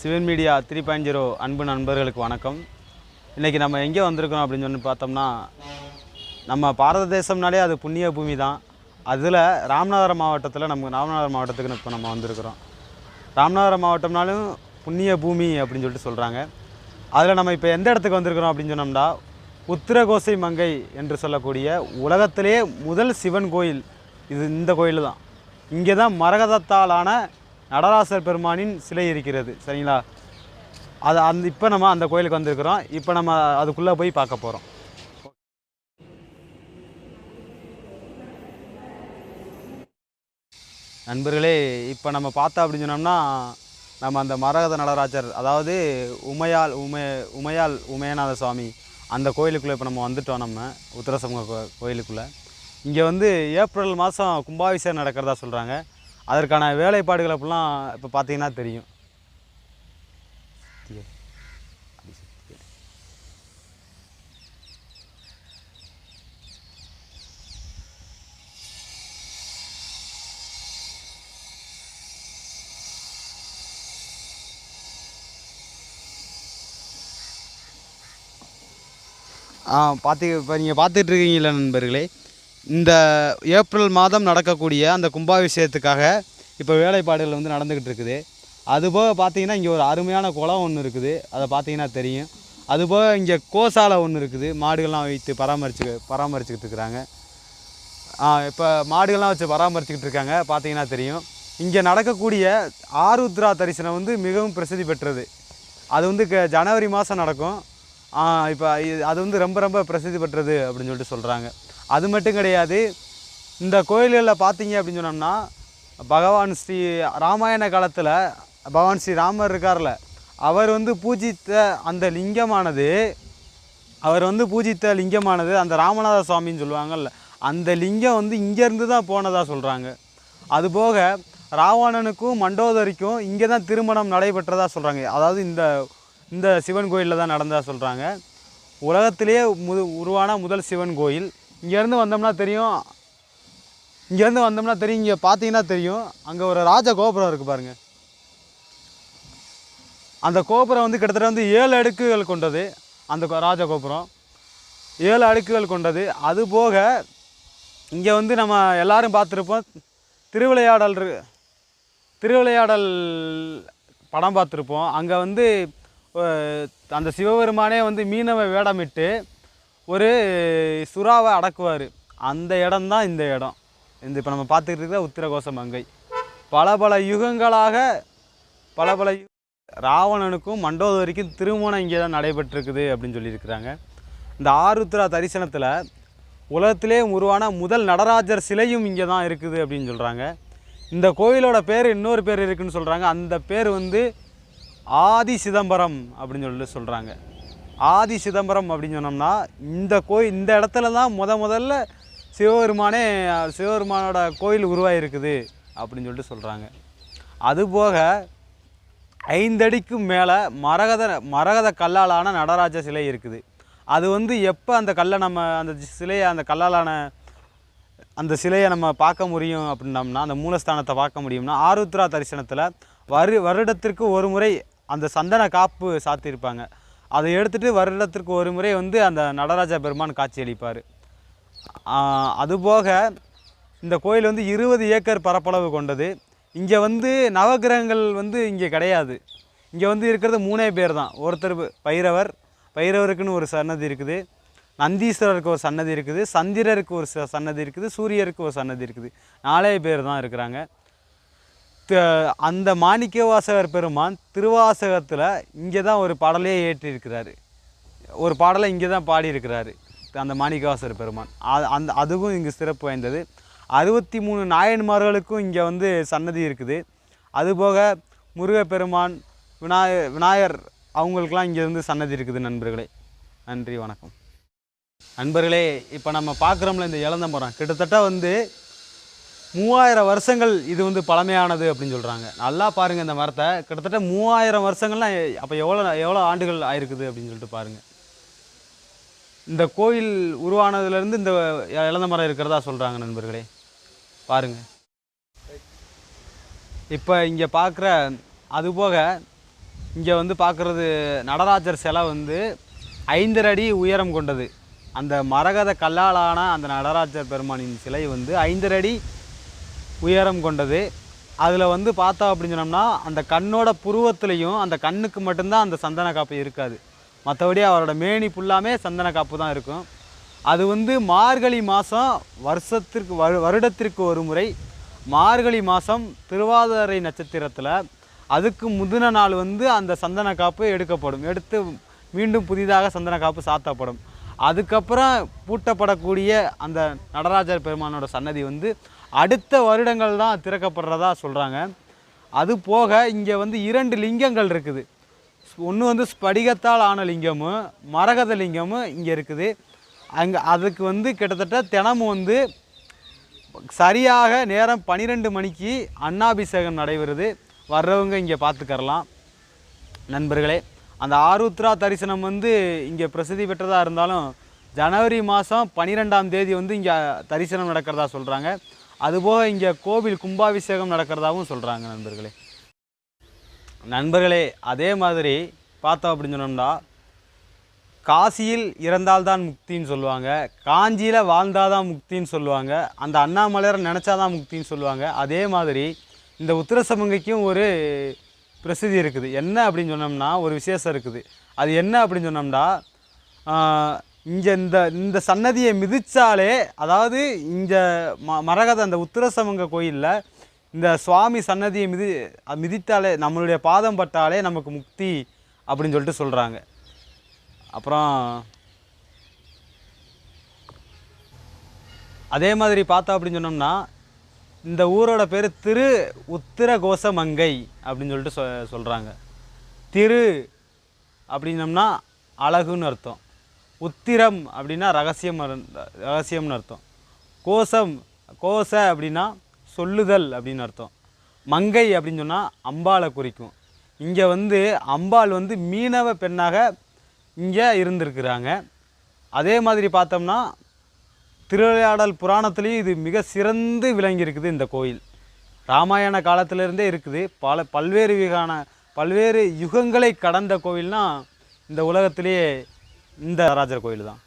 Sivan media three point zero அன்பு நண்பர்களுக்கு வணக்கம். இன்றைக்கி நம்ம எங்கே வந்திருக்கோம் அப்படின்னு சொல்லி பார்த்தோம்னா நம்ம பாரத தேசம்னாலே அது புண்ணிய பூமி தான். அதில் ராமநாதபுரம் மாவட்டத்தில் நம்ம ராமநாதர் மாவட்டத்துக்கு இப்போ நம்ம வந்திருக்கிறோம். ராமநாதபுரம் மாவட்டம்னாலும் புண்ணிய பூமி அப்படின்னு சொல்லிட்டு சொல்கிறாங்க அதில் நம்ம இப்போ எந்த இடத்துக்கு வந்திருக்கிறோம் அப்படின்னு சொன்னோம்னா உத்திரகோசை மங்கை என்று சொல்லக்கூடிய உலகத்திலே முதல் சிவன் கோயில் இது இந்த கோயில் தான் இங்கே தான் மரகதத்தாலான நடராசர் பெருமானின் சிலை இருக்கிறது சரிங்களா? அது அந்த இப்போ நம்ம அந்த கோயிலுக்கு வந்திருக்கிறோம். இப்போ நம்ம அதுக்குள்ளே போய் பார்க்க போகிறோம் நண்பர்களே இப்போ நம்ம பார்த்தோம் அப்படின்னு சொன்னோம்னா நம்ம அந்த மரகத நடராஜர் அதாவது உமையால் உமே உமையால் உமையநாத சுவாமி அந்த கோயிலுக்குள்ளே இப்போ நம்ம வந்துட்டோம் நம்ம உத்தரசம கோ கோயிலுக்குள்ளே. இங்கே வந்து ஏப்ரல் மாதம் கும்பாபிஷேகம் நடக்கிறதா சொல்கிறாங்க அதற்கான வேலைப்பாடுகள் அப்படிலாம் இப்போ பார்த்தீங்கன்னா தெரியும். ஆ பார்த்து இப்போ நீங்கள் பார்த்துட்ருக்கீங்களா நண்பர்களே. இந்த ஏப்ரல் மாதம் நடக்கக்கூடிய அந்த கும்பாபிஷேகத்துக்காக இப்போ வேலைப்பாடுகள் வந்து நடந்துக்கிட்டு இருக்குது. அதுபோக பார்த்தீங்கன்னா இங்கே ஒரு அருமையான குளம் ஒன்று இருக்குது. அதை பார்த்தீங்கன்னா தெரியும். அதுபோக இங்கே கோசாலை ஒன்று இருக்குது. மாடுகள்லாம் வைத்து பராமரிச்சு பராமரிச்சுக்கிட்டு இருக்கிறாங்க. இப்போ மாடுகள்லாம் வச்சு பராமரிச்சுக்கிட்டு இருக்காங்க. பார்த்தீங்கன்னா தெரியும். இங்கே நடக்கக்கூடிய ஆருத்ரா தரிசனம் வந்து மிகவும் பிரசித்தி பெற்றது. அது வந்து க ஜனவரி மாதம் நடக்கும். இப்போ அது வந்து ரொம்ப ரொம்ப பிரசித்தி பெற்றது அப்படின்னு சொல்லிட்டு சொல்கிறாங்க அது மட்டும் கிடையாது. இந்த கோயில்களில் பார்த்தீங்க அப்படின்னு சொன்னோம்னா பகவான் ஸ்ரீ ராமாயண காலத்தில் பகவான் ஸ்ரீ ராமர் இருக்கார்ல அவர் வந்து பூஜித்த அந்த லிங்கமானது அவர் வந்து பூஜித்த லிங்கமானது அந்த ராமநாத சுவாமின்னு சொல்லுவாங்கல்ல அந்த லிங்கம் வந்து இங்கேருந்து தான் போனதாக சொல்கிறாங்க அதுபோக ராவணனுக்கும் மண்டோதரிக்கும் இங்கே தான் திருமணம் நடைபெற்றதாக சொல்கிறாங்க அதாவது இந்த இந்த சிவன் கோயிலில் தான் நடந்ததாக சொல்கிறாங்க உலகத்திலேயே முது உருவான முதல் சிவன் கோயில். இங்கேருந்து வந்தோம்னா தெரியும். இங்கேருந்து வந்தோம்னா தெரியும். இங்கே பார்த்தீங்கன்னா தெரியும். அங்கே ஒரு ராஜ கோபுரம் இருக்குது பாருங்கள் அந்த கோபுரம் வந்து கிட்டத்தட்ட வந்து ஏழு அடுக்குகள் கொண்டது. அந்த கோ- ராஜ கோபுரம். ஏழு அடுக்குகள் கொண்டது. அது போக இங்கே வந்து நம்ம எல்லோரும் பார்த்துருப்போம். திருவிளையாடல் திருவிளையாடல் படம் பார்த்துருப்போம். அங்கே வந்து அந்த சிவபெருமானே வந்து மீனவ வேடமிட்டு ஒரு சுறாவை அடக்குவார். அந்த இடம்தான் இந்த இடம். இந்த இப்போ நம்ம பார்த்துக்கிட்டு இருக்கிற உத்திரகோச மங்கை. பல பல யுகங்களாக பல பல ராவணனுக்கும் மண்டோதரிக்கும் திருமணம் இங்கே தான் நடைபெற்றிருக்குது அப்படின்னு சொல்லியிருக்கிறாங்க. இந்த ஆருத்ரா தரிசனத்தில் உலகத்திலே உருவான முதல் நடராஜர் சிலையும் இங்கே தான் இருக்குது அப்படின்னு சொல்கிறாங்க இந்த கோயிலோட பேர் இன்னொரு பேர் இருக்குன்னு சொல்கிறாங்க அந்த பேர் வந்து ஆதி சிதம்பரம் அப்படின்னு சொல்லிட்டு சொல்கிறாங்க ஆதி சிதம்பரம் அப்படின்னு சொன்னோம்னா இந்த கோயில் இந்த இடத்துல தான் முத முதல்ல சிவபெருமானே சிவபெருமானோட கோயில் உருவாகிருக்குது அப்படின்னு சொல்லிட்டு சொல்கிறாங்க அதுபோக ஐந்தடிக்கும் மேலே மரகத மரகத கல்லாலான நடராஜ சிலை இருக்குது. அது வந்து எப்போ அந்த கல்லை நம்ம அந்த சிலையை அந்த கல்லாலான அந்த சிலையை நம்ம பார்க்க முடியும் அப்படின்னம்னா அந்த மூலஸ்தானத்தை பார்க்க முடியும்னா ஆருத்ரா தரிசனத்தில் வரு வருடத்திற்கு ஒரு முறை அந்த சந்தன காப்பு சாத்தியிருப்பாங்க. அதை எடுத்துகிட்டு வருடத்திற்கு ஒரு முறை வந்து அந்த நடராஜ பெருமான் காட்சியளிப்பார். அதுபோக இந்த கோயில் வந்து இருபது ஏக்கர் பரப்பளவு கொண்டது. இங்கே வந்து நவக்கிரகங்கள் வந்து இங்கே கிடையாது. இங்கே வந்து இருக்கிறது மூணே பேர் தான். ஒருத்தர் பைரவர் பைரவருக்குன்னு ஒரு சன்னதி இருக்குது. நந்தீஸ்வரருக்கு ஒரு சன்னதி இருக்குது. சந்திரருக்கு ஒரு ச- சன்னதி இருக்குது. சூரியருக்கு ஒரு சன்னதி இருக்குது. நாலே பேர் தான் இருக்கிறாங்க. அந்த மாணிக்கவாசகர் பெருமான் திருவாசகத்தில் இங்கே தான் ஒரு பாடலே ஏற்றிருக்கிறாரு. ஒரு பாடலை இங்கே தான் பாடியிருக்கிறாரு அந்த மாணிக்கவாசகர் பெருமான். அது அந்த அதுவும் இங்கே சிறப்பு வாய்ந்தது. அறுபத்தி மூணு நாயன்மார்களுக்கும் இங்கே வந்து சன்னதி இருக்குது. அதுபோக முருகப்பெருமான் விநாய விநாயகர் அவங்களுக்கெல்லாம் இங்கே வந்து சன்னதி இருக்குது நண்பர்களே. நன்றி வணக்கம். நண்பர்களே இப்போ நம்ம பார்க்குறோம்ல இந்த இளந்த மரம் கிட்டத்தட்ட வந்து மூவாயிரம் வருஷங்கள் இது வந்து பழமையானது அப்படின்னு சொல்கிறாங்க நல்லா பாருங்கள் இந்த மரத்தை. கிட்டத்தட்ட மூவாயிரம் வருஷங்கள்லாம் அப்போ எவ்வளோ எவ்வளோ ஆண்டுகள் ஆயிருக்குது அப்படின்னு சொல்லிட்டு பாருங்கள் இந்த கோயில் உருவானதுலேருந்து இந்த இழந்த மரம் இருக்கிறதா சொல்கிறாங்க நண்பர்களே. பாருங்கள் இப்போ இங்கே பார்க்குற அதுபோக இங்கே வந்து பார்க்குறது நடராஜர் சிலை வந்து ஐந்தரை அடி உயரம் கொண்டது. அந்த மரகத கல்லாலான அந்த நடராஜர் பெருமானின் சிலை வந்து ஐந்தரை அடி உயரம் கொண்டது. அதில் வந்து பார்த்தா அப்படின்னு சொன்னோம்னா அந்த கண்ணோட புருவத்துலேயும் அந்த கண்ணுக்கு மட்டும்தான் அந்த சந்தன காப்பு இருக்காது. மற்றபடி அவரோட மேனி ஃபுல்லாமே சந்தன காப்பு தான் இருக்கும். அது வந்து மார்கழி மாதம் வருஷத்திற்கு வரு வருடத்திற்கு ஒரு முறை மார்கழி மாதம் திருவாதிரை நட்சத்திரத்தில் அதுக்கு முதுன நாள் வந்து அந்த சந்தன காப்பு எடுக்கப்படும். எடுத்து மீண்டும் புதிதாக சந்தன காப்பு சாத்தப்படும். அதுக்கப்புறம் பூட்டப்படக்கூடிய அந்த நடராஜர் பெருமானோட சன்னதி வந்து அடுத்த வருடங்கள் தான் திறக்கப்படுறதா சொல்கிறாங்க அது போக இங்கே வந்து இரண்டு லிங்கங்கள் இருக்குது. ஒன்று வந்து ஸ்படிகத்தால் ஆன லிங்கமும் மரகத லிங்கமும் இங்கே இருக்குது. அங்கே அதுக்கு வந்து கிட்டத்தட்ட தினமும் வந்து சரியாக நேரம் பன்னிரெண்டு மணிக்கு அன்னாபிஷேகம் நடைபெறுது. வர்றவங்க இங்கே பார்த்துக்கறலாம் நண்பர்களே அந்த ஆருத்ரா தரிசனம் வந்து இங்கே பிரசித்தி பெற்றதாக இருந்தாலும் ஜனவரி மாதம் பன்னிரெண்டாம் தேதி வந்து இங்கே தரிசனம் நடக்கிறதா சொல்கிறாங்க அதுபோக இங்கே கோவில் கும்பாபிஷேகம் நடக்கிறதாகவும் சொல்கிறாங்க நண்பர்களே. நண்பர்களே அதே மாதிரி பார்த்தோம் அப்படின்னு சொன்னோம்னா காசியில் இறந்தால்தான் முக்தின்னு சொல்லுவாங்க காஞ்சியில் வாழ்ந்தாதான் முக்தின்னு சொல்லுவாங்க அந்த அண்ணாமலையரை நினச்சாதான் முக்தின்னு சொல்லுவாங்க. அதே மாதிரி இந்த உத்திரசமங்கைக்கும் ஒரு பிரசித்தி இருக்குது. என்ன அப்படின்னு சொன்னோம்னா ஒரு விசேஷம் இருக்குது. அது என்ன அப்படின்னு சொன்னோம்னா இங்கே இந்த இந்த சன்னதியை மிதித்தாலே அதாவது இங்கே ம மரகத அந்த உத்திரசமங்க கோயிலில் இந்த சுவாமி சன்னதியை மிதி மிதித்தாலே நம்மளுடைய பாதம் பட்டாலே நமக்கு முக்தி அப்படின்னு சொல்லிட்டு சொல்கிறாங்க அப்புறம் அதே மாதிரி பார்த்தோம் அப்படின்னு சொன்னோம்னா இந்த ஊரோட பேர் திரு உத்திர கோசமங்கை அப்படின்னு சொல்லிட்டு சொ சொல்கிறாங்க திரு அப்படின்னம்னா அழகுன்னு அர்த்தம். உத்திரம் அப்படின்னா ரகசியம் ரகசியம்னு அர்த்தம். கோசம் கோச அப்படின்னா சொல்லுதல் அப்படின்னு அர்த்தம். மங்கை அப்படின்னு சொன்னால் அம்பாளை குறிக்கும். இங்கே வந்து அம்பாள் வந்து மீனவ பெண்ணாக இங்கே இருந்திருக்கிறாங்க. அதே மாதிரி பார்த்தோம்னா திருவிளையாடல் புராணத்துலேயும் இது மிக சிறந்து விளங்கியிருக்குது இந்த கோயில். ராமாயண காலத்திலிருந்தே இருக்குது. பல பல்வேறு விகான பல்வேறு யுகங்களை கடந்த கோவில்னால் இந்த உலகத்திலேயே இந்த ராஜர் கோயில் தான்